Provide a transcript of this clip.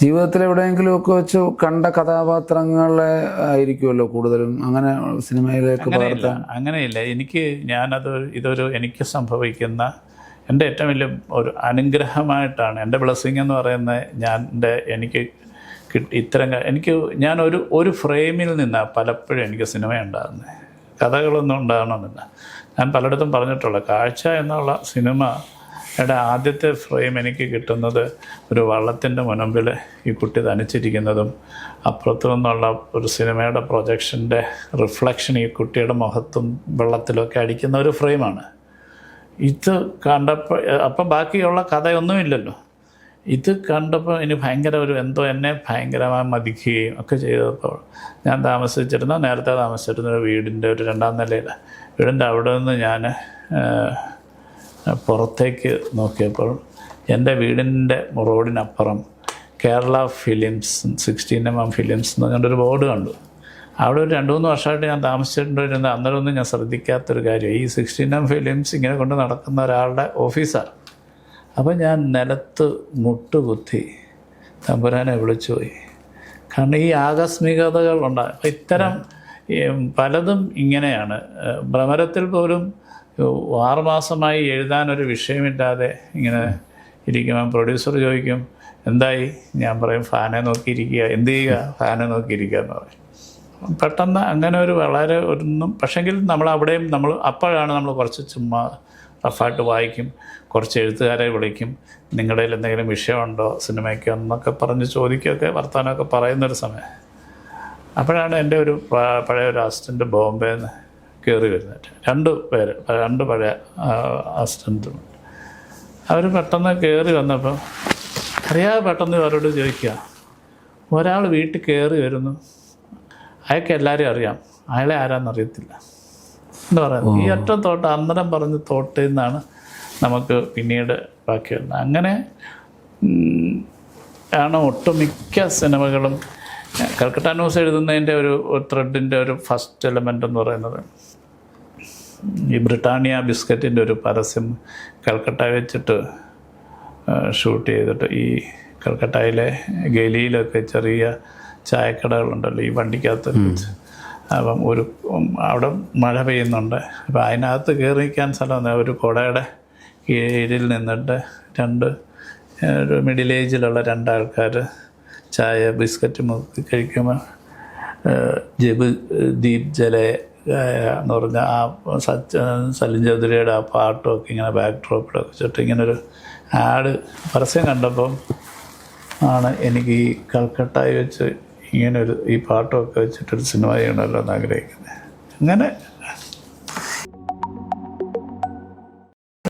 ജീവിതത്തിൽ എവിടെയെങ്കിലും ഒക്കെ വെച്ച് കണ്ട കഥാപാത്രങ്ങളെ ആയിരിക്കുമല്ലോ കൂടുതലും. അങ്ങനെ സിനിമയിലേക്ക് അങ്ങനെയില്ല പകർത്താൻ? അങ്ങനെയില്ല. എനിക്ക് ഞാനത് ഇതൊരു എനിക്ക് സംഭവിക്കുന്ന എന്റെ ഏറ്റവും വലിയ ഒരു അനുഗ്രഹമായിട്ടാണ്. എന്റെ ബ്ലെസ്സിങ് എന്ന് പറയുന്നത് ഞാൻ എന്റെ എനിക്ക് കിട്ടി ഇത്തരം എനിക്ക് ഞാൻ ഒരു ഒരു ഫ്രെയിമിൽ നിന്നാണ് പലപ്പോഴും എനിക്ക് സിനിമ ഉണ്ടാകുന്നത് കഥകളൊന്നും ഉണ്ടാകണമെന്നില്ല. ഞാൻ പലയിടത്തും പറഞ്ഞിട്ടുള്ള കാഴ്ച എന്നുള്ള സിനിമയുടെ ആദ്യത്തെ ഫ്രെയിം എനിക്ക് കിട്ടുന്നത് ഒരു വള്ളത്തിന്റെ മുനമ്പിൽ ഈ കുട്ടി തനിച്ചിരിക്കുന്നതും അപ്പുറത്തു നിന്നുള്ള ഒരു സിനിമയുടെ പ്രൊജക്ഷന്റെ റിഫ്ലക്ഷൻ ഈ കുട്ടിയുടെ മുഖത്തും വെള്ളത്തിലൊക്കെ അടിക്കുന്ന ഒരു ഫ്രെയിമാണ് ഇത് കണ്ടപ്പോൾ അപ്പം ബാക്കിയുള്ള കഥയൊന്നുമില്ലല്ലോ. ഇത് കണ്ടപ്പോൾ ഇനി ഭയങ്കര ഒരു എന്തോ എന്നെ ഭയങ്കരമായി മതിക്കുകയും ഒക്കെ ചെയ്തപ്പോൾ ഞാൻ താമസിച്ചിരുന്ന നേരത്തെ താമസിച്ചിരുന്ന ഒരു വീടിന്റെ ഒരു രണ്ടാം നിലയിൽ വീടിന്റെ അവിടെ നിന്ന് ഞാൻ പുറത്തേക്ക് നോക്കിയപ്പോൾ എന്റെ വീടിന്റെ റോഡിനപ്പുറം Kerala films sixteen M M films എന്ന് പറഞ്ഞൊരു ബോർഡ് കണ്ടു. അവിടെ ഒരു രണ്ട് മൂന്ന് വർഷമായിട്ട് ഞാൻ താമസിച്ചിട്ടുണ്ടായിരുന്ന അന്നേരമൊന്നും ഞാൻ ശ്രദ്ധിക്കാത്തൊരു കാര്യം ഈ സിക്സ്റ്റീൻ എം ഫിലിംസ് ഇങ്ങനെ കൊണ്ട് നടക്കുന്ന ഒരാളുടെ ഓഫീസാണ്. അപ്പം ഞാൻ നിലത്ത് മുട്ടുകുത്തി തമ്പുരാനെ വിളിച്ചു പോയി കാരണം ഈ അപ്പം ഇത്തരം പലതും ഇങ്ങനെയാണ്. ഭ്രമരത്തിൽ പോലും ആറുമാസമായി എഴുതാനൊരു വിഷയമില്ലാതെ ഇങ്ങനെ ഇരിക്കുമ്പോൾ പ്രൊഡ്യൂസർ ചോദിക്കും എന്തായി? ഞാൻ പറയും ഫാനെ നോക്കിയിരിക്കുക. എന്ത് ചെയ്യുക? ഫാനെ നോക്കിയിരിക്കുക എന്ന് പറയും. പെട്ടെന്ന് അങ്ങനെ ഒരു വളരെ ഒന്നും പക്ഷെങ്കിൽ നമ്മൾ അവിടെയും നമ്മൾ അപ്പോഴാണ് നമ്മൾ കുറച്ച് ചുമ്മാ റഫായിട്ട് വായിക്കും കുറച്ച് എഴുത്തുകാരെ വിളിക്കും നിങ്ങളുടെ എന്തെങ്കിലും വിഷയമുണ്ടോ സിനിമയ്ക്കോ? എന്നൊക്കെ പറഞ്ഞ് ചോദിക്കുകയൊക്കെ വർത്തമാനമൊക്കെ പറയുന്നൊരു സമയം. അപ്പോഴാണ് എന്റെ ഒരു പഴയ ഒരു അസിസ്റ്റന്റ് ബോംബെ നിന്ന് കയറി വരുന്നത്. രണ്ട് പേര് രണ്ട് പഴയ അസിസ്റ്റന്റും അവർ പെട്ടെന്ന് കയറി വന്നപ്പോൾ അറിയാതെ പെട്ടെന്ന് അവരോട് ചോദിക്കുക ഒരാൾ വീട്ടിൽ കയറി വരുന്നു. അയാൾക്ക് എല്ലാവരും അറിയാം. അയാളെ ആരാന്നറിയത്തില്ല എന്ന് പറയുന്നത്. ഈ ഒറ്റ തോട്ട് അന്നരം പറഞ്ഞ് തോട്ടിൽ നിന്നാണ് നമുക്ക് പിന്നീട് ബാക്കി വരുന്നത്. അങ്ങനെ ആണ് ഒട്ടുമിക്ക സിനിമകളും. കൽക്കട്ട ന്യൂസ് എഴുതുന്നതിന്റെ ഒരു ത്രെഡിന്റെ ഒരു ഫസ്റ്റ് എലമെന്റ് എന്ന് പറയുന്നത്. ഈ ബ്രിട്ടാനിയ ബിസ്ക്കറ്റിന്റെ ഒരു പരസ്യം കൽക്കട്ട വെച്ചിട്ട് ഷൂട്ട് ചെയ്തിട്ട് ഈ കൽക്കട്ടയിലെ ഗലിയിലൊക്കെ ചെറിയ ചായക്കടകളുണ്ടല്ലോ ഈ വണ്ടിക്കകത്ത് അപ്പം ഒരു അവിടെ മഴ പെയ്യുന്നുണ്ട്. അപ്പം അതിനകത്ത് കയറി നിൽക്കാൻ സ്ഥലം ഒരു കുടയുടെ കീഴിൽ നിന്നിട്ട് രണ്ട് ഒരു മിഡിൽ ഏജിലുള്ള രണ്ടാൾക്കാർ ചായ ബിസ്ക്കറ്റ് മുക്കി കഴിക്കുമ്പോൾ ജബ് ദീപ് ജലെ എന്ന് പറഞ്ഞ ആ സച്ച സലിൻ ചൗധരിയുടെ ആ പാട്ടൊക്കെ ഇങ്ങനെ ബാക്ക് ഡ്രോപ്പിലൊക്കെ വെച്ചിട്ട് ഇങ്ങനെ ഒരു ആഡ് പരസ്യം കണ്ടപ്പം ആണ് എനിക്ക് ഈ കൽക്കട്ടായി വെച്ച് ഇങ്ങനൊരു ഈ പാട്ടൊക്കെ വെച്ചിട്ടൊരു സിനിമ ചെയ്യണമല്ലോ എന്ന് ആഗ്രഹിക്കുന്നത്. അങ്ങനെ